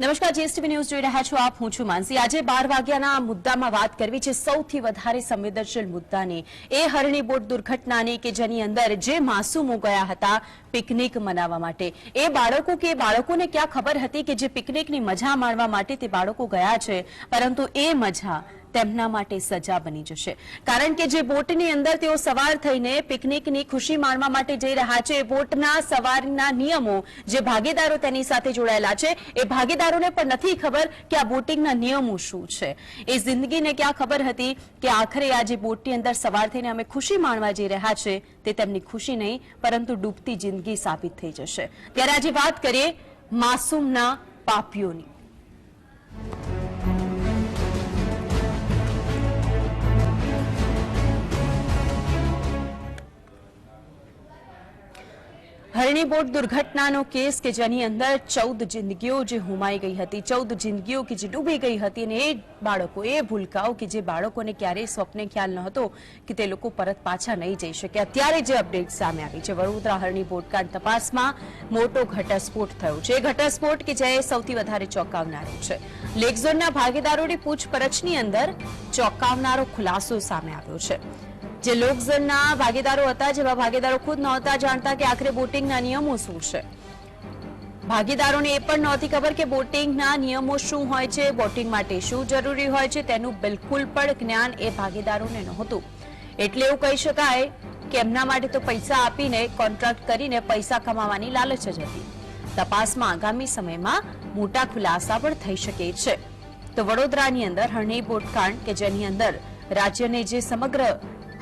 નમસ્કાર, GSTV news જોઈ રહ્યા છો આપ. હું છું માનસી. આજે બાર વાગ્યાના મુદ્દામાં વાત કરવી છે સૌથી વધારે સંવેદનશીલ મુદ્દાની. એ હરણી બોટ દુર્ઘટનાની કે જેની અંદર જે માસૂમો ગયા હતા પિકનિક મનાવવા માટે. એ બાળકો કે બાળકોને ક્યાં ખબર હતી કે જે પિકનિકની મજા માણવા માટે તે બાળકો ગયા છે? પરંતુ એ મજા તેમના માટે સજા બની જશે. કારણ કે જે બોટની અંદર તેઓ સવાર થઈને પિકનિકની ખુશી માણવા માટે જઈ રહ્યા છે, એ બોટના સવારના નિયમો જે ભાગીદારો તેની સાથે જોડાયેલા છે, એ ભાગીદારોને પણ નથી ખબર કે આ બોટિંગના નિયમો શું છે. એ જિંદગીને ક્યાં ખબર હતી કે આખરે આ જે બોટની અંદર સવાર થઈને અમે ખુશી માણવા જઈ રહ્યા છે, તે તેમની ખુશી નહીં, પરંતુ ડૂબતી જિંદગી સાબિત થઈ જશે. ત્યારે આજે વાત કરીએ માસૂમના પાપીઓની. હરણી બોટ દુર્ઘટનાનો કેસ કે જેની અંદર ચૌદ જિંદગીઓ જે હુમાઈ ગઈ હતી, ચૌદ જિંદગીઓ કે જે ડૂબી ગઈ હતી અને એ બાળકો એ ભૂલકાઓ કે જે બાળકોને ક્યારેય સ્વપ્ને ખ્યાલ નહોતો કે તે લોકો પરત પાછા નહીં જઈ શકે. અત્યારે જે અપડેટ સામે આવી છે, વડોદરા હરણી બોટકાંડ તપાસમાં મોટો ઘટસ્ફોટ થયો છે. એ ઘટસ્ફોટ કે જે સૌથી વધારે ચોંકાવનારો છે. લેકઝોનના ભાગીદારોની પૂછપરછની અંદર ચોંકાવનારો ખુલાસો સામે આવ્યો છે. જે લોકઝનના ભાગીદારો હતા, જેવા ભાગીદારો ખુદ નહોતા જાણતા કે આખરે બોટિંગના નિયમો શું છે. ભાગીદારોને એ પણ નહોતી ખબર કે બોટિંગના નિયમો શું હોય છે, બોટિંગ માટે શું જરૂરી હોય છે, તેનું બિલકુલ પણ જ્ઞાન એ ભાગીદારોને નહોતું. એટલે એવું કહી શકાય કે એમના માટે તો પૈસા આપીને, કોન્ટ્રાક્ટ કરીને પૈસા કમાવાની લાલચ જ હતી. તપાસમાં આગામી સમયમાં મોટા ખુલાસા પણ થઈ શકે છે. તો વડોદરાની અંદર હરણી બોટકાંડ કે જેની અંદર રાજ્યને જે સમગ્ર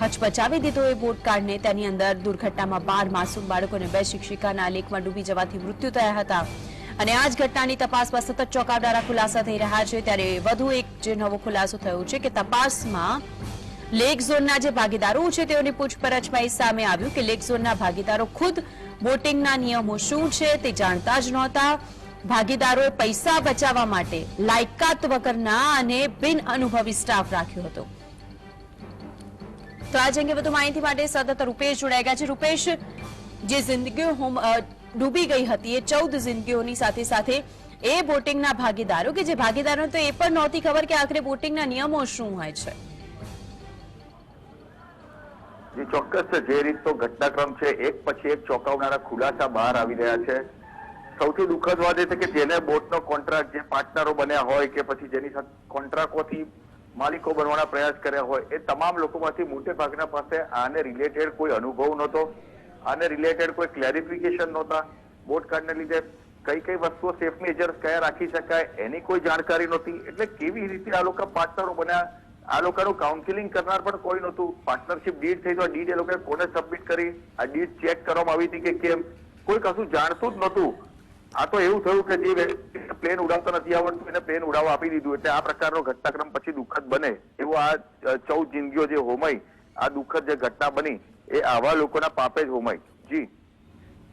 હચપચાવી દીધો એ બોટ કાર્ડને તેની અંદર દુર્ઘટનામાં બાર માસૂમ બાળકોને બે શિક્ષિકાના લેકમાં ડૂબી જવાથી મૃત્યુ થયા હતા. અને આ જ ઘટનાની તપાસમાં સતત ચોંકાવનારા ખુલાસા થઈ રહ્યા છે. ત્યારે વધુ એક જે નવો ખુલાસો થયો છે કે તપાસમાં લેક ઝોનના જે ભાગીદારો છે તેઓની પૂછપરછમાં એ સામે આવ્યું કે લેક ઝોનના ભાગીદારો ખુદ બોટિંગના નિયમો શું છે તે જાણતા જ નહોતા. ભાગીદારોએ પૈસા બચાવવા માટે લાયકાત વગરના અને બિન અનુભવી સ્ટાફ રાખ્યો હતો. તો આજ અંગે વધુ માહિતી માટે સતત રૂપેશ જોડાઈ ગયા છે. રૂપેશ, જે જિંદગીઓ ડૂબી ગઈ હતી એ ચૌદ જિંદગીઓની સાથે સાથે એ બોટિંગના ભાગીદારો કે જે ભાગીદારો તો એ પણ નહોતી ખબર કે આખરે બોટિંગના નિયમો શું હોય છે. જે, ચોક્કસ જે રીતનો ઘટનાક્રમ છે, એક પછી એક ચોંકાવનારા ખુલાસા બહાર આવી રહ્યા છે. સૌથી દુઃખદ વાત એ છે કે જેને બોટનો કોન્ટ્રાક્ટ, જે પાર્ટનરો બન્યા હોય કે પછી જેની સાથે કોન્ટ્રાક્ટોથી માલિકો બનવાના પ્રયાસ કર્યા હોય, એ તમામ લોકોમાંથી મોટે ભાગના પાસે આને રિલેટેડ કોઈ અનુભવ નહોતો. આને રિલેટેડ કોઈ ક્લેરિફિકેશન નહોતા. બોટ કાર્ડને લીધે કઈ કઈ વસ્તુઓ સેફ મેજર્સ કયા રાખી શકાય, એની કોઈ જાણકારી નહોતી. એટલે કેવી રીતે આ લોકો પાર્ટનરો બન્યા? આ લોકોનું કાઉન્સિલિંગ કરનાર પણ કોઈ નહોતું. પાર્ટનરશિપ ડીડ થઈ તો ડીડ એ લોકોએ કોને સબમિટ કરી? આ ડીડ ચેક કરવામાં આવી હતી કે કેમ? કોઈ કશું જાણતું જ નહોતું. આ તો એવું થયું કે જે વ્યક્તિ પ્લેન ઉડાવતા નથી આવડતું, એને પ્લેન ઉડાવવા આપી દીધું. એટલે આ પ્રકારનો ઘટનાક્રમ પછી દુઃખદ બને. એવો આ ચૌદ જિંદગીઓ જે હોમાઈ, આ દુઃખદ જે ઘટના બની, એ આવા લોકોના પાપે જ હોમાઈ. જી.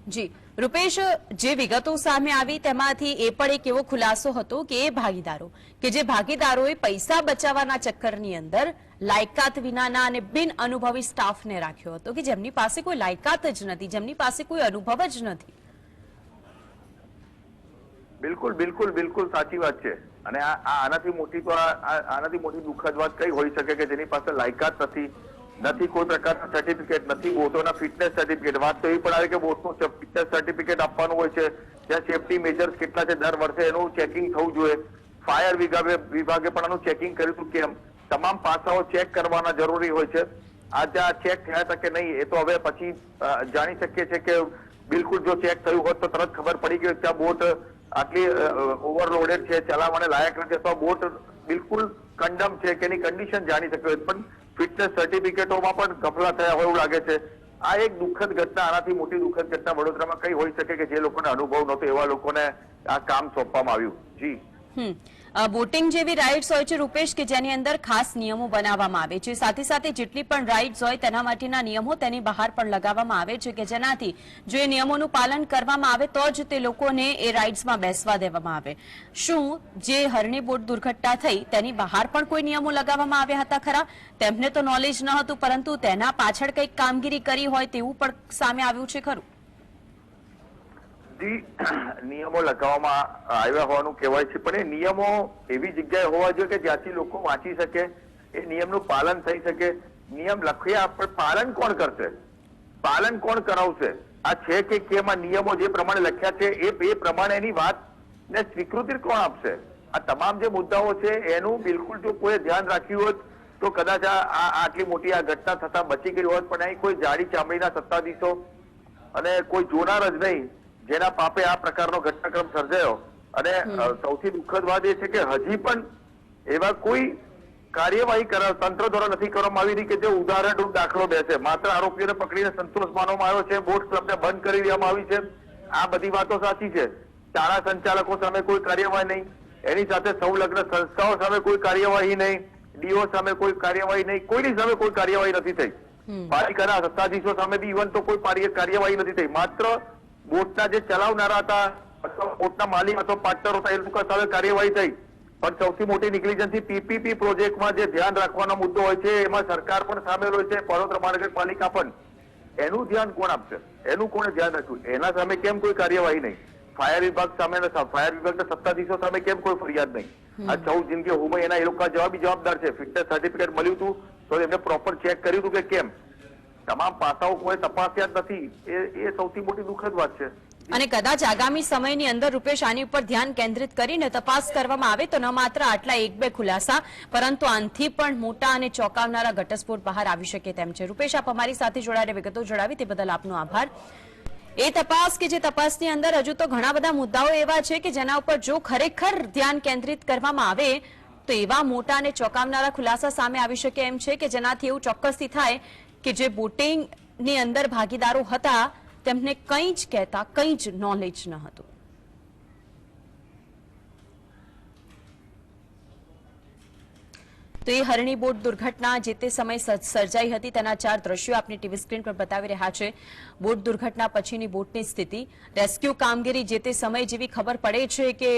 જી. રૂપેશ, જે વિગતો સામે આવી, તેમાંથી એ પણ એક એવો ખુલાસો હતો કે એ ભાગીદારો, કે જે ભાગીદારોએ પૈસા બચાવવાના ચક્કરની અંદર લાયકાત વિનાના અને બિન અનુભવી સ્ટાફને રાખ્યો હતો, કે જેમની પાસે કોઈ લાયકાત જ નથી, જેમની પાસે કોઈ અનુભવ જ નથી. બિલકુલ બિલકુલ બિલકુલ સાચી વાત છે. અને આ આનાથી મોટી તો આનાથી મોટી દુઃખદ વાત કઈ હોઈ શકે કે જેની પાસે લાયકાત નથી નથી કોઈ પ્રકારના સર્ટિફિકેટ નથી બોટોના ફિટનેસ સર્ટિફિકેટ વાત તો એ પણ આવે કે બોટનું ફિટનેસ સર્ટિફિકેટ આપવાનું હોય છે, ત્યાં સેફટી મેજર્સ કેટલા છે દર વર્ષે એનું ચેકિંગ થવું જોઈએ. ફાયર વિભાગે વિભાગે પણ આનું ચેકિંગ કર્યું હતું કેમ? તમામ પાસાઓ ચેક કરવાના જરૂરી હોય છે. આ ત્યાં ચેક થયા હતા કે નહીં, એ તો હવે પછી જાણી શકીએ છીએ કે બિલકુલ જો ચેક થયું હોત તો તરત ખબર પડી ગઈ ત્યાં બોટ આટલી ઓવરલોડેડ છે, ચલાવવાને લાયક નથી. અથવા બોટ બિલકુલ કંડમ છે કે એની કન્ડિશન જાણી શક્યો પણ ફિટનેસ સર્ટિફિકેટોમાં પણ ગફલા થયા હોય એવું લાગે છે. આ એક દુઃખદ ઘટના, આનાથી મોટી દુઃખદ ઘટના વડોદરામાં કઈ હોઈ શકે કે જે લોકોને અનુભવ નહોતો, એવા લોકોને આ કામ સોંપવામાં આવ્યું. જી. બોટિંગ જેવી રાઇડ્સ હોય છે રૂપેશ કે જેની અંદર ખાસ નિયમો બનાવવામાં આવે છે. સાથે સાથે જેટલી પણ રાઇડ્સ હોય તેના માટેના નિયમો તેની બહાર પણ લગાવવામાં આવે છે કે જેનાથી જો એ નિયમોનું પાલન કરવામાં આવે તો જ તે લોકોને એ રાઇડ્સમાં બેસવા દેવામાં આવે. શું જે હરણી બોટ દુર્ઘટના થઈ તેની બહાર પણ કોઈ નિયમો લગાવવામાં આવ્યા હતા ખરા? તેમને તો નોલેજ ન હતું પરંતુ તેના પાછળ કંઈક કામગીરી કરી હોય તેવું પણ સામે આવ્યું છે ખરું? જી નિયમો લગાવવામાં આવ્યા હોવાનું કહેવાય છે. પણ એ નિયમો એવી જગ્યાએ હોવા જોઈએ કે જ્યાંથી લોકો વાંચી શકે, એ નિયમનું પાલન થઈ શકે. નિયમ લખ્યા પણ પાલન કોણ કરશે? પાલન કોણ કરાવશે? આ છે કે કેમાં નિયમો જે પ્રમાણે લખ્યા છે, એ એ પ્રમાણે એની વાત ને સ્વીકૃતિ કોણ આપશે? આ તમામ જે મુદ્દાઓ છે, એનું બિલકુલ જો કોઈ ધ્યાન રાખ્યું હોત, તો કદાચ આ- આટલી મોટી આ ઘટના થતા બચી ગઈ હોત. પણ અહીં કોઈ જાડી ચામડીના સત્તાધીશો અને કોઈ જોનાર જ નહીં. જેના પાપે આ પ્રકારનો ઘટનાક્રમ સર્જાયો. અને સૌથી દુઃખદ વાત એ છે કે હજી પણ એવા કોઈ કાર્યવાહી કરા તંત્ર દ્વારા નથી કરવામાં આવી રહી કે જે ઉદાહરણરૂપ દાખલો બેસે માત્ર આરોપીઓને પકડીને સંતોષ માનવામાં આવ્યો છે બોટ ક્લબને બંધ કરી દેવામાં આવી છે. આ બધી વાતો સાચી છે. શાળા સંચાલકો સામે કોઈ કાર્યવાહી નહીં. એની સાથે સંલગ્ન સંસ્થાઓ સામે કોઈ કાર્યવાહી નહીં. ડીઓ સામે કોઈ કાર્યવાહી નહીં. કોઈની સામે કોઈ કાર્યવાહી નથી થઈ. પાલિકાના સત્તાધીશો સામે બી ઇવન તો કોઈ કાર્યવાહી નથી થઈ. માત્ર બોટના જે ચલાવનારા હતા અથવા બોટના માલિક અથવા પાર્ટનર હતા એ લોકો સામે કાર્યવાહી થઈ. પણ સૌથી મોટી નિગ્લિજન્સી પીપીપી પ્રોજેક્ટમાં જે ધ્યાન રાખવાનો મુદ્દો હોય છે એમાં સરકાર પણ સામેલ હોય છે વડોદરા મહાનગરપાલિકા પણ. એનું ધ્યાન કોણ આપશે? એનું કોણે ધ્યાન રાખ્યું? એના સામે કેમ કોઈ કાર્યવાહી નહીં? ફાયર વિભાગ સામે ફાયર વિભાગના સત્તાધીશો સામે કેમ કોઈ ફરિયાદ નહીં? આ ચૌદ જિંદગી હુમય એના એ લોકો જવાબી જવાબદાર છે. ફિટનેસ સર્ટિફિકેટ મળ્યું હતું તો એમને પ્રોપર ચેક કર્યું હતું કે કેમ? તમામ પાસાઓ કોઈ તપાસ્યા જ નથી. એ એ સૌથી મોટી દુઃખદ વાત છે. અને કદાચ આગામી સમયની અંદર રૂપેશ આની ઉપર ધ્યાન કેન્દ્રિત કરીને તપાસ કરવામાં આવે તો ન માત્ર આટલા એક બે ખુલાસા, પરંતુ આનથી પણ મોટા અને ચોંકાવનારા ઘટસ્ફોટ બહાર આવી શકે તેમ છે. રૂપેશ, આપ અમારી સાથે જોડાયેલી વિગતો જણાવી, તે બદલ આપનો આભાર. એ તપાસ કે જે તપાસની અંદર હજુ તો ઘણા બધા મુદ્દાઓ એવા છે કે જેના ઉપર જો ખરેખર ધ્યાન કેન્દ્રિત કરવામાં આવે, તો એવા મોટા અને ચોંકાવનારા ખુલાસા સામે આવી શકે એમ છે કે જેનાથી એવું ચોક્કસથી થાય કે જે બોટિંગની અંદર ભાગીદારો હતા, તેમને કંઈ જ કહેતા, કંઈ જ નોલેજ ન હતું. તો એ હરણી બોટ દુર્ઘટના જે તે સમયે સર્જાઈ હતી, તેના ચાર દ્રશ્યો આપની ટીવી સ્ક્રીન પર બતાવી રહ્યા છે. બોટ દુર્ઘટના પછીની બોટની સ્થિતિ. રેસ્ક્યુ કામગીરી જે તે સમય જેવી ખબર પડે છે કે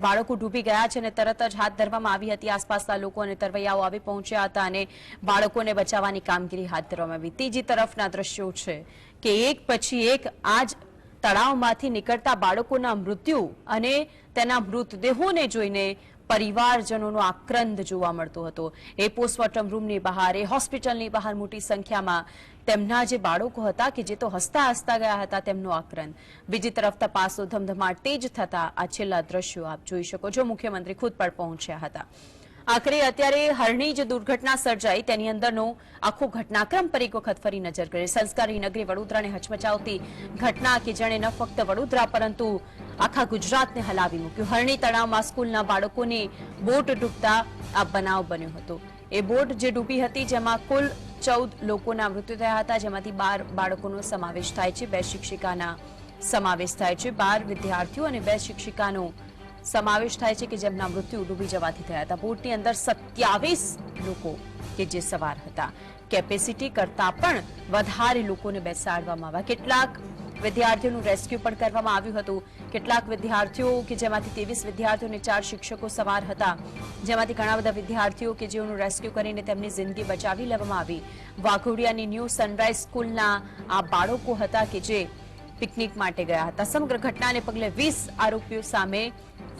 બાળકો ડૂબી ગયા છે અને તરત જ હાથ ધરવામાં આવી હતી. આસપાસના લોકો અને તરવૈયાઓ આવી પહોંચ્યા હતા અને બાળકોને બચાવવાની કામગીરી હાથ ધરવામાં આવી. ત્રીજી તરફના દ્રશ્યો છે કે એક પછી એક આજ તળાવમાંથી નીકળતા બાળકોના મૃત્યુ અને તેના મૃતદેહોને જોઈને પરિવારજનોનો આક્રંદ જોવા મળતો હતો. એ પોસ્ટમોર્ટમ રૂમની બહાર એ હોસ્પિટલની બહાર મોટી સંખ્યામાં તેમના જે બાળકો હતા કે જે તો હસતા હસતા ગયા હતા, તેમનો આક્રંદ. બીજી તરફ તપાસો ધમધમાટ તેજ થતા આ છેલ્લા દ્રશ્યો આપ જોઈ શકો છો. મુખ્યમંત્રી ખુદ પણ પહોંચ્યા હતા. આખરે અત્યારે હરણી જે દુર્ઘટના સર્જાઈ. તેની અંદરનો આખો ઘટનાક્રમ પર એક વખત ફરી નજર કરે સંસ્કારી નગરી વડોદરાને હચમચાવતી ઘટના કે જેણે ન ફક્ત વડોદરા પરંતુ આખા ગુજરાતને હલાવી મૂક્યું. હરણી તળાવમાં સ્કૂલના બાળકોની બોટ ડૂબતા આ બનાવ બન્યો હતો. એ બોટ જે ડૂબી હતી, જેમાં કુલ ચૌદ લોકોના મૃત્યુ થયા હતા, જેમાંથી બાર બાળકોનો સમાવેશ થાય છે, બે શિક્ષિકાના સમાવેશ થાય છે, બાર વિદ્યાર્થીઓ અને બે શિક્ષિકાનો સમાવેશ થાય છે કે જેમના મૃત્યુ ડૂબી જવાથી થયા હતા. બોટની અંદર સત્યાવીસ લોકો કે જે સવાર હતા. કેપેસિટી કરતા પણ વધારે લોકોને બેસાડવામાં આવ્યા. કેટલાક વિદ્યાર્થીઓનું રેસ્ક્યુ પણ કરવામાં આવ્યું હતું. કેટલાક વિદ્યાર્થીઓ કે જેમાંથી ત્રેવીસ વિદ્યાર્થીઓ અને ચાર શિક્ષકો સવાર હતા. જેમાંથી ઘણા બધા વિદ્યાર્થીઓ કે જેઓનું રેસ્ક્યુ કરીને તેમની જિંદગી બચાવી લેવામાં આવી. વાઘોડિયાની ન્યૂ સનરાઈઝ સ્કૂલના આ બાળકો હતા કે જે પિકનિક માટે ગયા હતા. સમગ્ર ઘટનાને પગલે વીસ આરોપીઓ સામે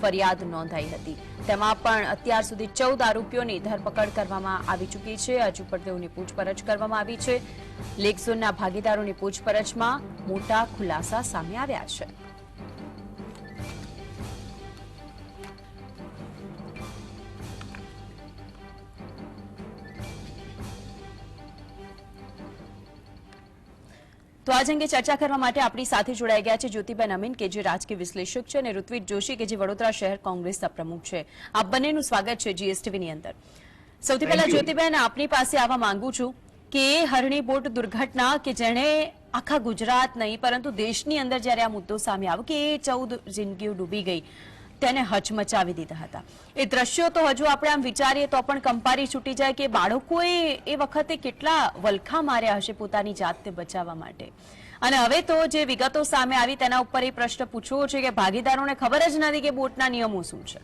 ફરિયાદ નોંધાઈ હતી. તેમાં પણ અત્યાર સુધી ચૌદ આરોપીઓની ધરપકડ કરવામાં આવી ચૂકી છે. હજુ પણ તેઓની પૂછપરછ કરવામાં આવી છે. લેકઝોનના ભાગીદારોની પૂછપરછમાં મોટા ખુલાસા સામે આવ્યા છે. તો આજ અંગે ચર્ચા કરવા માટે આપણી સાથે જોડાઈ ગયા છે જ્યોતિબેન અમીન કે જે રાજકીય વિશ્લેષક છે અને ઋત્વિજ જોશી કે જે વડોદરા શહેર કોંગ્રેસના પ્રમુખ છે. આ બંનેનું સ્વાગત છે જીએસટીવીની અંદર. સૌથી પહેલા જ્યોતિબેન આપની પાસે આવવા માંગુ છું કે હરણી બોટ દુર્ઘટના કે જેણે આખા ગુજરાત નહીં પરંતુ દેશની અંદર જ્યારે આ મુદ્દો સામે આવ્યો કે એ ચૌદ જિંદગીઓ ડૂબી ગઈ તેને હચમચાવી દીધા હતા. એ દ્રશ્યો તો હજુ આપણે આમ વિચારીએ તો પણ કંપારી છૂટી જાય કે બાળકોએ એ વખતે કેટલા વલખા માર્યા હશે પોતાની જાતને બચાવવા માટે. અને હવે તો જે વિગતો સામે આવી તેના ઉપર એ પ્રશ્ન પૂછવો છે કે ભાગીદારોને ખબર જ નથી કે બોટના નિયમો શું છે.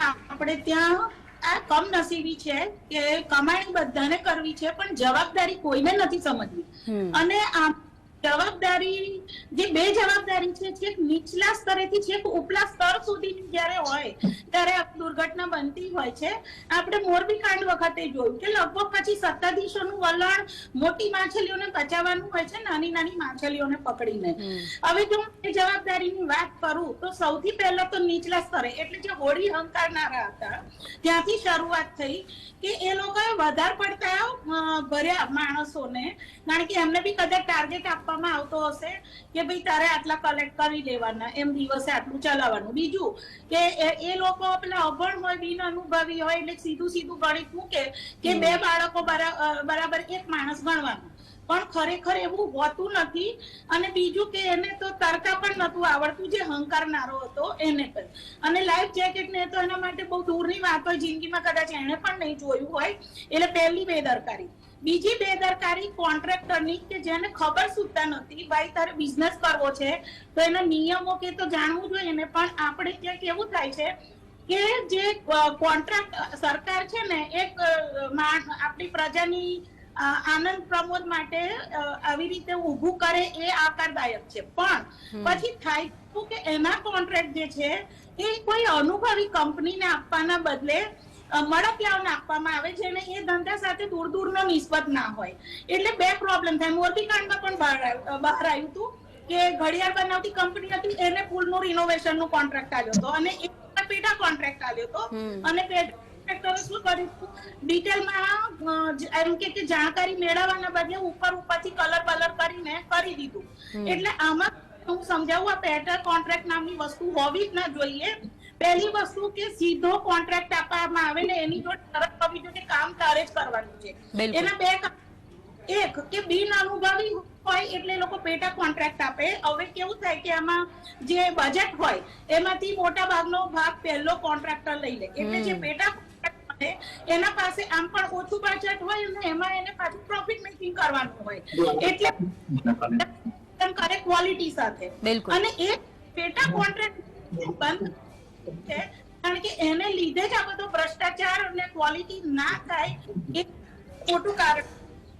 આપણે ત્યાં આ કમનસીબી છે કે કમાણી બધાને કરવી છે પણ જવાબદારી કોઈને નથી સમજવી. અને આમ જવાબદારી જે બે જવાબદારી છે છેક નીચલા સ્તરેથી છેક ઉપલા સ્તર સુધી જ્યારે હોય ત્યારે દુર્ઘટના બનતી હોય છે. આપણે મોરબી કાંડ વખતે જોયું કે લગભગ પછી સત્તાધીશોનું વલણ મોટી માછલીઓને બચાવવાનું હોય છે નાની નાની માછલીઓને પકડીને. હવે જો હું એ જવાબદારીની વાત કરું તો સૌથી પહેલા તો નીચલા સ્તરે એટલે જે હોળી હંકારનારા હતા ત્યાંથી શરૂઆત થઈ કે એ લોકોએ વધારે પડતા ભર્યા માણસોને. કારણ કે એમને બી કદાચ ટાર્ગેટ આપવામાં આવતો હશે કે ભાઈ તારે આટલા કલેક્ટ કરી લેવાના એમ દિવસે આટલું ચલાવવાનું. બીજું કે એ- લોકો પેલા અભણ હોય બિન અનુભવી હોય એટલે સીધું સીધું ગણિત મૂકે કે બે બાળકો બરાબર એક માણસ ગણવાનું. પણ ખરેખર એવું હોતું નથી અને બીજું કે એને તો તરતા પણ નતું આવડતું જે હંકારનારો હતો એને પણ. અને લાઈફ જેકેટ ને તો એના માટે બહુ દૂરની વાત હોય જિંદગીમાં કદાચ એને પણ નહીં જોયું હોય એટલે પહેલી બેદરકારી. બીજી બેદરકારી કોન્ટ્રાક્ટરની કે જેને ખબર સુધતા નથી ભાઈ તારે બિઝનેસ કરવો છે તો એના નિયમો કે તો જાણવું જોઈએ ને પણ આપણે ત્યાં કેવું થાય છે કે જે કોન્ટ્રાક્ટ સરકાર છે ને એક આપણી પ્રજાની આનંદ પ્રમોદ માટે આવી રીતે ઊભું કરે એ આકારદાયક છે. પણ પછી થાય કે એના કોન્ટ્રાક્ટ જે છે એ કોઈ અનુભવી કંપનીને આપવાના બદલે મળતિયાઓને આપવામાં આવે જેને એ ધંધા સાથે દૂર દૂરનો નિસ્બત ના હોય. એટલે બે પ્રોબ્લેમ થાય. મોરબી કાંડમાં પણ બહાર આવ્યું- હતું કે ઘડિયાળ બનાવતી કંપની હતી એને પુલનું રિનોવેશનનું કોન્ટ્રાક્ટ આવ્યો હતો અને એક પેટા કોન્ટ્રાક્ટ આવ્યો હતો. અને પેટા કોન્ટ્રાક્ટરે શું કર્યું ડિટેલમાં એમ કે જાણકારી મેળવવાના બદલે ઉપર ઉપરથી કલર કલર કરીને કરી દીધું. એટલે આમાં હું સમજાવું આ પેટા કોન્ટ્રાક્ટ નામની વસ્તુ હોવી જ ના જોઈએ. પહેલી વસ્તુ કે સીધો કોન્ટ્રાક્ટ આપવામાં આવે ને એની જોડે શરત કરવી જોઈએ કે કામ તારે જ કરવાનું છે. એના બે એક કે બિન અનુભવી હોય એટલે લોકો પેટા કોન્ટ્રાક્ટ આપે. હવે કેવું થાય કે આમાં જે બજેટ હોય એમાંથી મોટા ભાગનો ભાગ પહેલો કોન્ટ્રાક્ટર લઈ લે. એટલે જે પેટા એના પાસે આમ પણ ઓછું બજેટ હોય અને એમાં એને પાછું પ્રોફિટ મેકિંગ કરવાનું હોય. એટલે કરે ક્વોલિટી સાથે. અને એ પેટા કોન્ટ્રાક્ટ બંધ છે. કારણ કે એને લીધે જ આ બધો ભ્રષ્ટાચાર અને ક્વોલિટી ના થાય એ મોટું કારણ.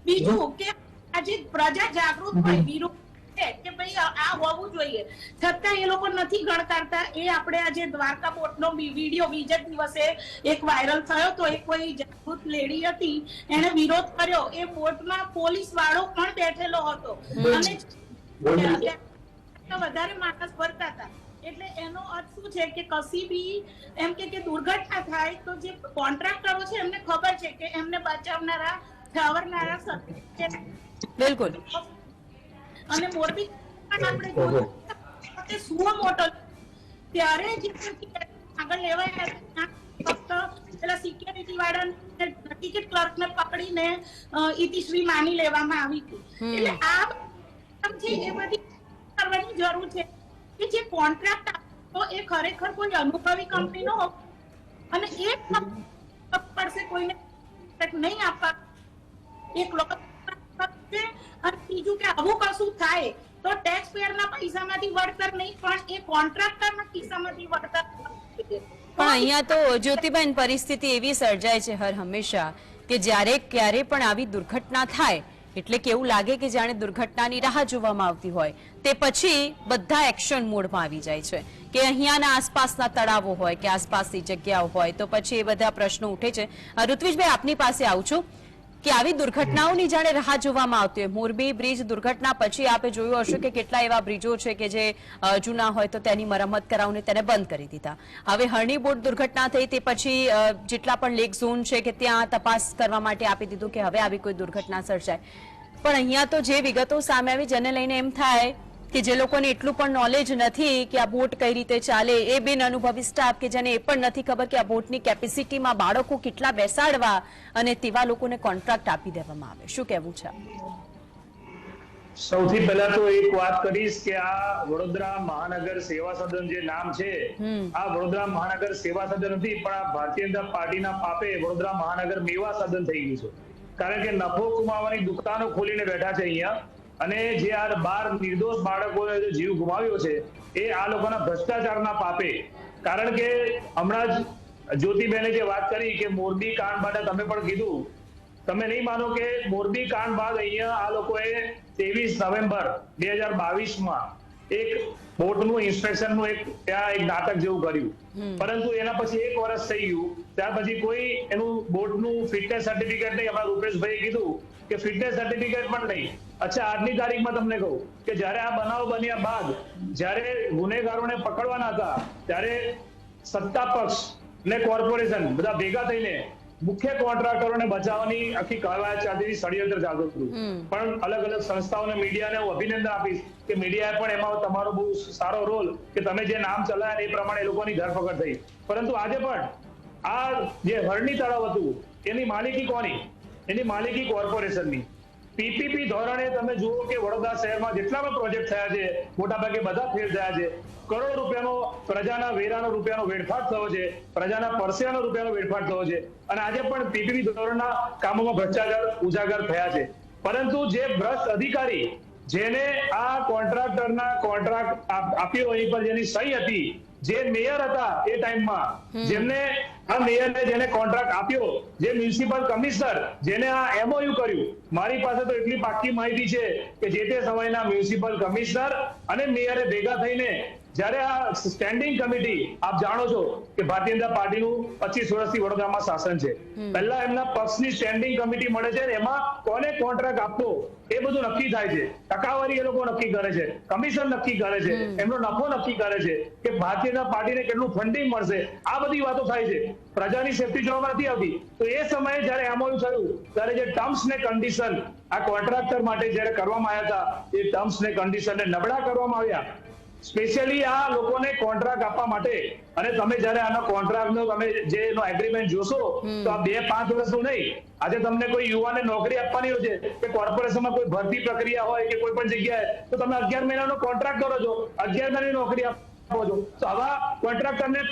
બીજું કે આજે પ્રજા જાગૃત હોય વિરોધ છે કે ભાઈ આ હોવું જોઈએ. છતાં એ લોકો નથી ગણકારતા. એ આપણે આજે દ્વારકા બોટનો વીડિયો બીજા દિવસે એક વાયરલ થયો તો એક કોઈ જાગૃત લેડી હતી. એને વિરોધ કર્યો. એ બોટમાં પોલીસ વાળો પણ બેઠેલો હતો. અને વધારે માણસ ભરતા હતા એટલે એનો અર્થ શું છે કે કશી બી એમ કે દુર્ઘટના થાય તો જે કોન્ટ્રાક્ટરો છે એમને ખબર છે કે એમને બચાવનારા ઠાવરનારા બિલકુલ. અને મોરબી આપણે જોયું સુઓ મોટો ત્યારે જે આગળ લેવાય ફક્ત પેલા સિક્યોરિટી વાળા ટિકિટ ક્લર્ક ને પકડીને ઇતિશ્રી માની લેવામાં આવી હતી. એટલે આ એ બધી કરવાની જરૂર છે કે જે કોન્ટ્રાક્ટ આપતો એ ખરેખર કોઈ અનુભવી કંપનીનો અને એ પડશે કોઈને નહીં આપવા. એક લોકો અને બીજું કે આવું કશું થાય તો ટેક્સ પેયરના પૈસામાંથી વળતર નહીં, પણ એ કોન્ટ્રાક્ટરના ખિસ્સામાંથી વળતર પણ અહીંયા તો જ્યોતિબેન, પરિસ્થિતિ એવી સર્જાય છે હર હંમેશા કે જ્યારે ક્યારે પણ આવી દુર્ઘટના થાય એટલે કેવું લાગે કે જાણે દુર્ઘટનાની રાહ જોવામાં આવતી હોય. તે પછી બધા એક્શન મોડમાં આવી જાય છે. કે અહીંયાના આસપાસના તળાવો હોય, કે આસપાસની જગ્યાઓ હોય, તો પછી એ બધા પ્રશ્નો ઉઠે છે. ઋત્વિજભાઈ, આપની પાસે આવું છું. કે આવી દુર્ઘટનાઓની જાણે રાહ જોવામાં આવતી હોય. મોરબી બ્રિજ દુર્ઘટના પછી આપે જોયું હશે કે કેટલા એવા બ્રિજો છે કે જે જૂના હોય તો તેની મરમ્મત કરાવીને તેને બંધ કરી દીધા. હવે હરણી બોટ દુર્ઘટના થઈ તે પછી જેટલા પણ લેક ઝોન છે કે ત્યાં તપાસ કરવા માટે આપી દીધું કે હવે આવી કોઈ દુર્ઘટના સર્જાય. પણ અહીંયા તો જે વિગતો સામે આવી, જેને લઈને એમ થાય કે જે લોકોને એટલું પણ નોલેજ નથી કે આ બોટ કઈ રીતે ચાલે એ બિન અનુભવી સ્ટાફ કે જેને એ પણ નથી ખબર કે આ બોટની કેપેસિટીમાં બાળકો કેટલા બેસાડવા અને તેવા લોકોને કોન્ટ્રાક્ટ આપી દેવામાં આવે. શું કહેવું છે? સૌથી પહેલા તો એક વાત કરીશ કે આ વડોદરા મહાનગર સેવા સદન જે નામ છે આ વડોદરા મહાનગર સેવા સદન નથી પણ આ ભારતીય જનતા પાર્ટીના પાપે વડોદરા મહાનગર મેવા સદન થઈ ગયું છે. કારણ કે નફો કમાવાની દુકાનો ખોલીને બેઠા છે અહીંયા. અને જે આ બાર નિર્દોષ બાળકોએ જીવ ગુમાવ્યો છે, એ આ લોકોના ભ્રષ્ટાચારના પાપે. કારણ કે હમણાં જ જ્યોતિબેને જે વાત કરી કે મોરબી કાંડ માટે તમે પણ કીધું, તમે નહીં માનો કે મોરબી કાંડ બાદ અહીંયા આ લોકોએ ત્રેવીસ નવેમ્બર બે હજાર બાવીસમાં એક બોટનું ઇન્સ્પેક્શનનું એક ત્યાં એક નાટક જેવું કર્યું. પરંતુ એના પછી એક વર્ષ થઈ ગયું. ત્યાર પછી કોઈ એનું બોટનું ફિટનેસ સર્ટિફિકેટ નહીં. અમારા રૂપેશભાઈએ કીધું કે ફિટનેસ સર્ટિફિકેટ પણ નહીં. અચ્છા આજની તારીખમાં તમને કહું કે જ્યારે આ બનાવ બન્યા બાદ જ્યારે ગુનેગારોને પકડવાના હતા ત્યારે સત્તા પક્ષ ને કોર્પોરેશન બધા ભેગા થઈને મુખ્ય કોન્ટ્રાક્ટરોને બચાવવાની આખી કવાયત ચાલતી ષડયંત્ર ચાલતું હતું પણ અલગ અલગ સંસ્થાઓને મીડિયાને હું અભિનંદન આપીશ કે મીડિયાએ પણ એમાં તમારો બહુ સારો રોલ કે તમે જે નામ ચલાવ્યા એ પ્રમાણે એ લોકોની ધરપકડ થઈ. પરંતુ આજે પણ આ જે હરણી તળાવ હતું એની માલિકી કોની? એની માલિકી કોર્પોરેશનની. પીપીપી ધોરણે તમે જુઓ કે વડોદરા શહેરમાં જેટલા પણ પ્રોજેક્ટ થયા છે, મોટાભાગે બધા ફેલ થયા છે. કરોડો રૂપિયાનો પ્રજાના વેરાનો રૂપિયાનો વેડફાટ થયો છે, પ્રજાના પરસેવાનો રૂપિયાનો વેડફાટ થયો છે. અને આજે પણ પીપીપી ધોરણના કામોમાં ભ્રષ્ટાચાર ઉજાગર થયા છે. પરંતુ જે ભ્રષ્ટ અધિકારી જેને આ કોન્ટ્રાક્ટરના કોન્ટ્રાક્ટ આપ્યો એની પર જેની સહી હતી જે મેયર હતા એ ટાઈમમાં જેમને આ મેયરને જેને કોન્ટ્રાક્ટ આપ્યો જે મ્યુનિસિપલ કમિશનર જેને આ એમઓયુ કર્યું મારી પાસે તો એટલી પાક્કી માહિતી છે કે જે તે સમયના મ્યુનિસિપલ કમિશનર અને મેયરે ભેગા થઈને જ્યારે આ સ્ટેન્ડિંગ કમિટી આપ જાણો છો કે ભારતીય જનતા પાર્ટીનું પચીસ વર્ષથી વડોદરામાં શાસન છે. પહેલા એમના પક્ષની સ્ટેન્ડિંગ કમિટી મળે છે એમાં કોને કોન્ટ્રાક્ટ આપવો એ બધું નક્કી થાય છે. ટકાવારી એ લોકો નક્કી કરે છે. કમિશન નક્કી કરે છે. એમનો નફો નક્કી કરે છે કે ભારતીય જનતા પાર્ટીને કેટલું ફંડિંગ મળશે. આ બધી વાતો થાય છે. પ્રજાની સેફટી જોવામાં નથી આવતી. તો એ સમયે જ્યારે એમઓયુ થયું ત્યારે જે ટર્મ્સ ને કન્ડિશન આ કોન્ટ્રાક્ટર માટે જ્યારે કરવામાં આવ્યા હતા એ ટર્મ્સ ને કન્ડિશન ને નબળા કરવામાં આવ્યા. સ્પેશિયલી આ લોકોને કોન્ટ્રાક્ટ આપવા માટે. અને તમે જ્યારે આનો કોન્ટ્રાક્ટ નો તમે જે એનો એગ્રીમેન્ટ જોશો, તો આ બે પાંચ વર્ષનું નહીં. આજે તમને કોઈ યુવાને નોકરી આપવાની હોય છે, કે કોર્પોરેશનમાં કોઈ ભરતી પ્રક્રિયા હોય કે કોઈ પણ જગ્યાએ, તો તમે અગિયાર મહિનાનો કોન્ટ્રાક્ટ કરો છો. અગિયાર મહિનાની નોકરી આપ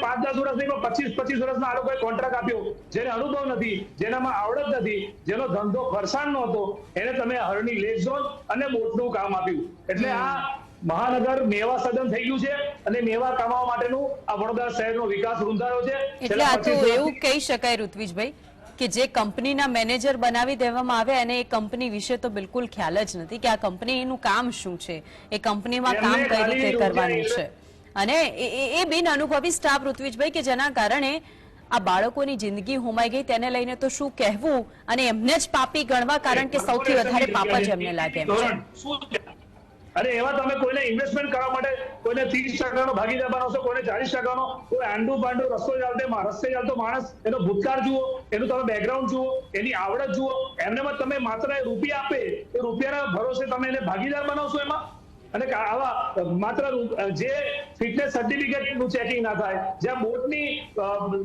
પાંચ દસ વર્ષ નહીં પચીસ પચીસ વર્ષના આ લોકોએ કોન્ટ્રાક્ટ આપ્યો. જેને અનુભવ નથી, જેનામાં આવડત નથી, જેનો ધંધો ફરસાણ નો હતો એને તમે હરણી લેસ ઝોન અને બોટનું કામ આપ્યું. એટલે આ મહાનગર મેવા સદન થઈ ગયું છે અને મેવા કમાવા માટેનું આ વડોદરા શહેરનો વિકાસ રૂંધાયો છે. એટલે આ તો એવું કહી શકાય ઋત્વિજભાઈ કે જે કંપનીના મેનેજર બનાવી દેવામાં આવે અને એ કંપની વિશે તો બિલકુલ ખ્યાલ જ નથી કે આ કંપનીનું કામ શું છે. એ કંપનીમાં કામ કઈ રીતે કરવાનું છે અને એ- બિન અનુભવી સ્ટાફ ઋત્વિજભાઈ કે જેના કારણે આ બાળકોની જિંદગી હોમાઈ ગઈ તેને લઈને તો શું કહેવું? અને એમને જ પાપી ગણવા કારણ કે સૌથી વધારે પાપ જ એમને લાગે એમ છે? અરે એવા તમે કોઈને ઇન્વેસ્ટમેન્ટ કરવા માટે કોઈને ત્રીસ ટકાનો ભાગીદાર બનાવશો કોઈને ચાલીસ ટકાનો કોઈ આંડુ પાંડુ રસ્તો ચાલતે રસ્તે ચાલતો માણસ, એનો ભૂતકાળ જુઓ, એનું તમે બેકગ્રાઉન્ડ જુઓ, એની આવડત જુઓ એમને તમે માત્ર રૂપિયા આપે, એ રૂપિયાના ભરોસે તમે એને ભાગીદાર બનાવશો એમાં? અને આવા માત્ર જે ફિટનેસ સર્ટિફિકેટનું ચેકિંગ ના થાય જ્યાં બોટની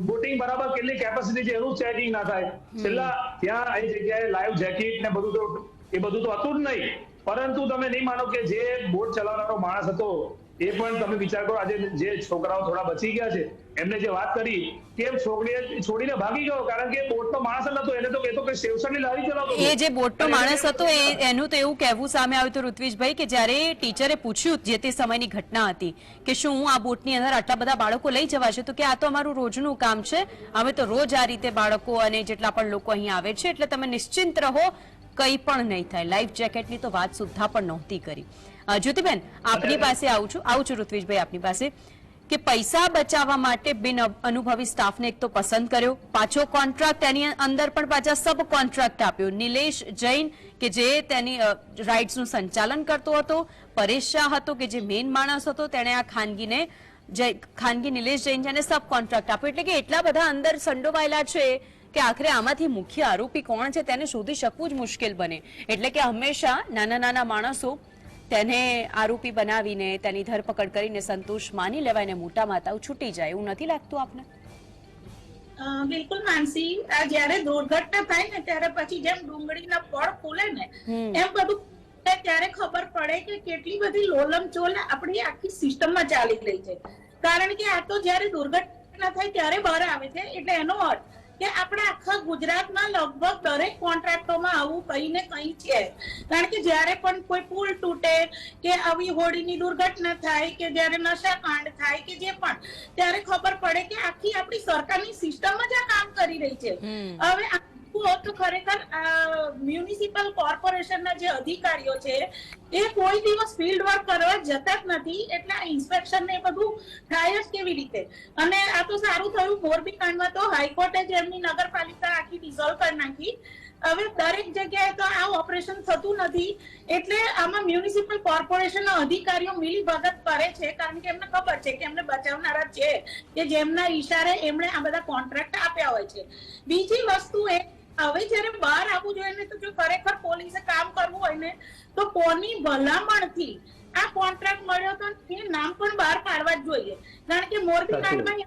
બોટિંગ બરાબર કેટલી કેપેસિટી છે, એનું ચેકિંગ ના થાય. છેલ્લા ત્યાં એ જગ્યાએ લાઈવ જેકેટ ને બધું તો એ બધું તો હતું જ નહીં. પરંતુ તમે નહીં માનો કે જે બોટ ચલાવનારો માણસ હતો એ પણ તમે વિચાર કરો આજે જે છોકરાઓ થોડા બચી ગયા છે એમને જે વાત કરી કેમ છોકરીએ છોડીને ભાગી ગયો કારણ કે બોટનો માણસ નતો એને તો કહેતો કે કોઈ સેવસરની લારી ચલાવતો એ જે બોટનો માણસ હતો એ એનું તો એવું કહેવું સામે આવ્યું હતું ઋત્વિજભાઈ કે જ્યારે ટીચરે પૂછ્યું જે તે સમયની ઘટના હતી કે શું હું આ બોટની અંદર આટલા બધા બાળકો લઈ જવા છે તો કે આ તો અમારું રોજનું કામ છે અમે તો રોજ આ રીતે બાળકો અને જેટલા પણ લોકો અહીં આવે છે એટલે તમે નિશ્ચિંત રહો કંઈ પણ નહીં થાય. લાઈફ જેકેટની તો વાત સુદ્ધા પણ નહોતી કરી. જ્યોતિબેન આપની પાસે આવું છું આવું છું ઋત્વિજભાઈ આપની પાસે કે પૈસા બચાવવા માટે બિન અનુભવી સ્ટાફને એક તો પસંદ કર્યો પાછો કોન્ટ્રાક્ટ એની અંદર પણ પાછા સબ કોન્ટ્રાક્ટ આપ્યો. નિલેશ જૈન કે જે તેની રાઇટ્સનું સંચાલન કરતો હતો પરેશ શાહ હતો કે જે મેઇન માણસ હતો તેણે આ ખાનગીને ખાનગી નિલેશ જૈન જેને સબ કોન્ટ્રાક્ટ આપ્યો. એટલે કે એટલા બધા અંદર સંડોવાયેલા છે કે આખરે આમાંથી મુખ્ય આરોપી કોણ છે તેને શોધી શકવું જ મુશ્કેલ બને. એટલે કે હંમેશા નાના નાના માણસો તેને આરોપી બનાવીને તેની ધરપકડ કરીને સંતોષ માની લેવાય ને મોટા માતાઓ છૂટી જાય. એવું નથી લાગતું આપને? બિલકુલ માનસી. આ જયારે દુર્ઘટના થાય ને ત્યારે પછી જેમ ડુંગળીના પડ ખુલે ને એમ બધું ત્યારે ખબર પડે કે કેટલી બધી લોલમ ચોલ આપણી આખી સિસ્ટમમાં ચાલી રહી છે. કારણ કે આ તો જ્યારે દુર્ઘટના થાય ત્યારે બહાર આવે છે એટલે એનો અર્થ કે આપણે આખા ગુજરાતમાં લગભગ દરેક કોન્ટ્રાક્ટોમાં આવું કઈ ને કઈ છે. કારણ કે જ્યારે પણ કોઈ પુલ તૂટે કે આવી હોડીની દુર્ઘટના થાય કે જ્યારે નશાકાંડ થાય કે જે પણ ત્યારે ખબર પડે કે આખી આપણી સરકારની સિસ્ટમ જ આ કામ કરી રહી છે. હવે જુઓ તો ખરેખર મ્યુનિસિપલ કોર્પોરેશનના જે અધિકારીઓ છે, એ કોઈ દિવસ ફિલ્ડ વર્ક કરવા જતા જ નથી. એટલે આ ઇન્સ્પેક્શન ને બધું થાય જ કેવી રીતે? અને આ તો સારું થયું મોરબી કાંડમાં તો હાઈકોર્ટે જ એમની નગરપાલિકા આખી ડિઝોલ્વ કરી નાખી. હવે દરેક જગ્યાએ તો આ ઓપરેશન થતું નથી. એટલે આમાં મ્યુનિસિપલ કોર્પોરેશનના અધિકારીઓ મિલી ભગત કરે છે, કારણ કે એમને ખબર છે કે એમને બચાવનારા છે, કે જેમના ઈશારે એમણે આ બધા કોન્ટ્રાક્ટ આપ્યા હોય છે. બીજી વસ્તુ એ હવે જ્યારે બહાર આવવું જોઈએ ને તો જો ખરેખર પોલીસે કામ કરવું હોય ને તો કોની ભલામણથી આ કોન્ટ્રાક્ટ મળ્યો તો એ નામ પણ બહાર પાડવા જ જોઈએ. કારણ કે મોરબી કાંડમાં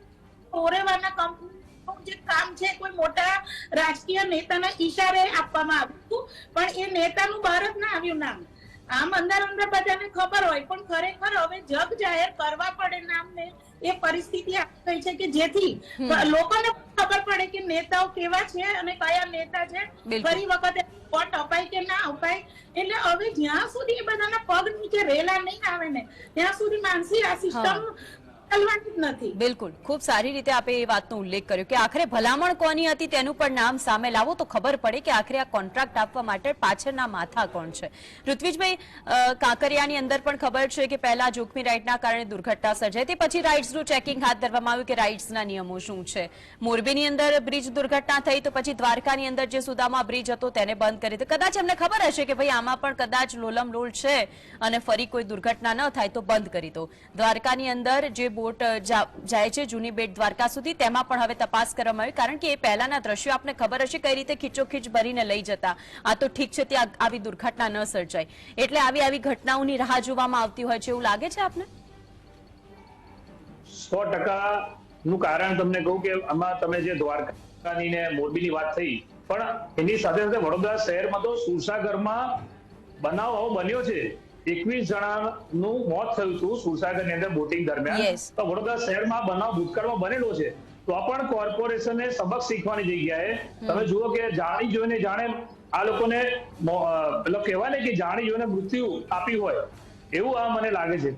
ઓરેવાના કંપની જે કામ છે કોઈ મોટા રાજકીય નેતાના ઈશારે આપવામાં આવ્યું હતું પણ એ નેતાનું બહાર જ ના આવ્યું નામ. આમ અંદર અંદર બધાને ખબર હોય પણ ખરેખર હવે જગ જાહેર કરવા પડે નામને એ પરિસ્થિતિ થઈ છે કે જેથી લોકોને ખબર પડે કે નેતાઓ કેવા છે અને કયા નેતા છે. ફરી વખતે વોટ અપાય કે ના અપાય. એટલે હવે જ્યાં સુધી એ બધાના પગ નીચે રેલા નહીં આવે ને ત્યાં સુધી માનસી આ સિસ્ટમ બિલકુલ. ખૂબ સારી રીતે આપે એ વાતનો ઉલ્લેખ કર્યો કે આખરે ભલામણ કોની હતી તેનું પણ નામ સામે લાવો તો ખબર પડે કે આખરે આ કોન્ટ્રાક્ટ આપવા માટે પાછળના માથા કોણ છે. ઋત્વિજભાઈ કાંકરિયાની અંદર પણ ખબર છે કે પહેલા જોખમી રાઇડના કારણે દુર્ઘટના સર્જાઈ તે પછી રાઇડ્સનું ચેકિંગ હાથ ધરવામાં આવ્યું કે રાઇડ્સના નિયમો શું છે. મોરબીની અંદર બ્રિજ દુર્ઘટના થઈ તો પછી દ્વારકાની અંદર જે સુદામા બ્રિજ હતો તેને બંધ કરી તો કદાચ એમને ખબર હશે કે ભાઈ આમાં પણ કદાચ લોલમ લોલ છે અને ફરી કોઈ દુર્ઘટના ન થાય તો બંધ કરી દો. દ્વારકાની અંદર જે બોટ જાય છે જૂની બેટ દ્વારકા સુધી. તેમાં પણ હવે તપાસ કરવામાં આવી. કારણ કે એ પહેલાના દ્રશ્યો આપને ખબર હશે કઈ રીતે ખીચોખીચ ભરીને લઈ જતા. આ તો ઠીક છે, ત્યાં આવી દુર્ઘટના ન સર્જાય. એટલે આવી આવી ઘટનાઓની રાહ જોવામાં આવતી હોય છે. એવું લાગે છે આપને? સો નું કારણ તમને કહું કે આમાં તમે જે દ્વારકાની ને મોરબીની વાત થઈ, પણ એની સાથે સાથે વડોદરા શહેરમાં તો સુરસાગરમાં બનાવ બન્યો છે. એકવીસ જણાનું મોત થયું હતું સુરસાગરની અંદર બોટિંગ દરમિયાન. તો વડોદરા શહેરમાં બનાવ ભૂતકાળમાં બનેલો છે. તો પણ કોર્પોરેશને સબક શીખવાની જગ્યાએ. તમે જુઓ કે જાણી જોઈને જાણે આ લોકોને મો- પેલો કહેવાય ને કે જાણી જોઈને મૃત્યુ આપી હોય. એવું આ મને લાગે છે.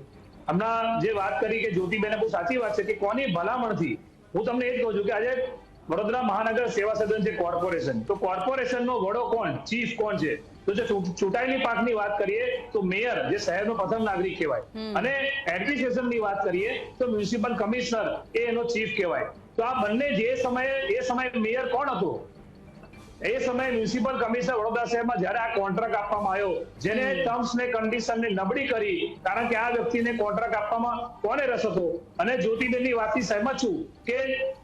હમણાં જે વાત કરી કે જ્યોતિબેને બહુ સાચી વાત છે કે કોની ભલામણથી હું તમને એ જ કહું છું કે આજે વડોદરા મહાનગર સેવા સદન છે કોર્પોરેશન. તો કોર્પોરેશનનો વડો કોણ? ચીફ કોણ છે? તો જો ચૂંટાયેલી ચૂંટાયેલી ની વાત કરીએ તો મેયર જે શહેરનો પ્રથમ નાગરિક કહેવાય. અને એડમિનિસ્ટ્રેશનની વાત કરીએ તો મ્યુનિસિપલ કમિશનર એ એનો ચીફ કહેવાય. તો આ બંને જે સમયે એ સમયે મેયર કોણ હતો? એ સમયે મ્યુનિસિપલ કમિશનર વડોદરા શહેરમાં જ્યારે આ કોન્ટ્રાક્ટ આપવામાં આવ્યો જેને ટર્મ્સ ને કન્ડિશન ને નબળી કરી કારણ કે આ વ્યક્તિને કોન્ટ્રાક્ટ આપવામાં કોને રસ હતો? અને જ્યોતિબેનની વાતથી સહેમત છું કે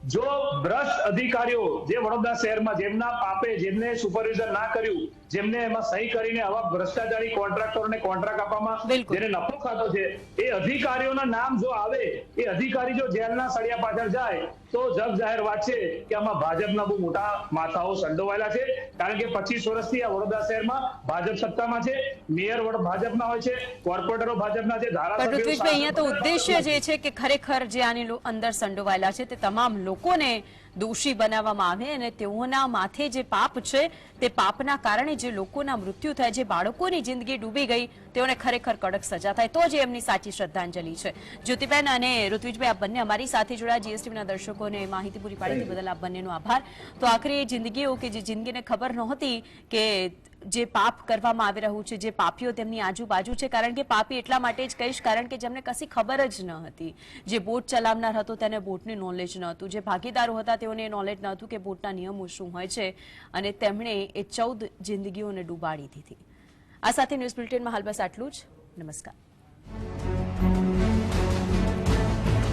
જો ભ્રષ્ટ અધિકારીઓ જે વડોદરા શહેરમાં જેમના પાપે જેમને સુપરવિઝન ના કર્યું જેમને એમાં સહી કરીને આવા ભ્રષ્ટાચારી કોન્ટ્રાક્ટરોને કોન્ટ્રાક્ટ આપવામાં જેને નફો ખાતો છે એ અધિકારીઓના નામ જો આવે એ અધિકારી જો જેલના સળિયા પાછળ જાય તો જગ જાહેર વાત છે કે આમાં ભાજપના બહુ મોટા માથાઓ સંડોવાયેલા છે. કારણ કે પચીસ વર્ષથી આ વડોદરા શહેરમાં ભાજપ સત્તામાં છે મેયર વડ ભાજપના હોય છે કોર્પોરેટરો ભાજપના છે ધારાસભ્યો અહીંયા તો ઉદ્દેશ્ય જે છે કે ખરેખર જે આની અંદર સંડોવાયેલા છે તે તમામ લોકોને દોષી બનાવવામાં આવે અને તેઓના માથે જે પાપ છે તે પાપના કારણે જે લોકોના મૃત્યુ થયા જે બાળકોની જિંદગી ડૂબી ગઈ તેઓને ખરેખર કડક સજા થાય. તો જ એમની સાચી શ્રદ્ધાંજલિ છે. જ્યોતિબેન અને ઋત્વિજભાઈ આ બંને અમારી સાથે જોડાયા. જીએસટીના દર્શકોને માહિતી પૂરી પાડી બદલ આપ બંનેનો આભાર. તો આખરે એ જિંદગીઓ કે જે જિંદગીને ખબર નહોતી કે જે પાપ કરવામાં આવી રહ્યું છે, જે પાપીઓ તેમની આજુબાજુ છે, કારણ કે પાપી એટલા માટે જ કહીશ, કારણ કે જેમને કશી ખબર જ ન હતી. જે બોટ ચલાવનાર હતો તેને બોટની નોલેજ ન હતું. જે ભાગીદારો હતા તેઓને નોલેજ ન હતું કે બોટના નિયમો શું હોય છે અને તેમણે એ ચૌદ જિંદગીઓને ડૂબાડી દીધી. આ સાથે ન્યૂઝ બુલેટિનમાં હાલ બસ આટલું જ. નમસ્કાર.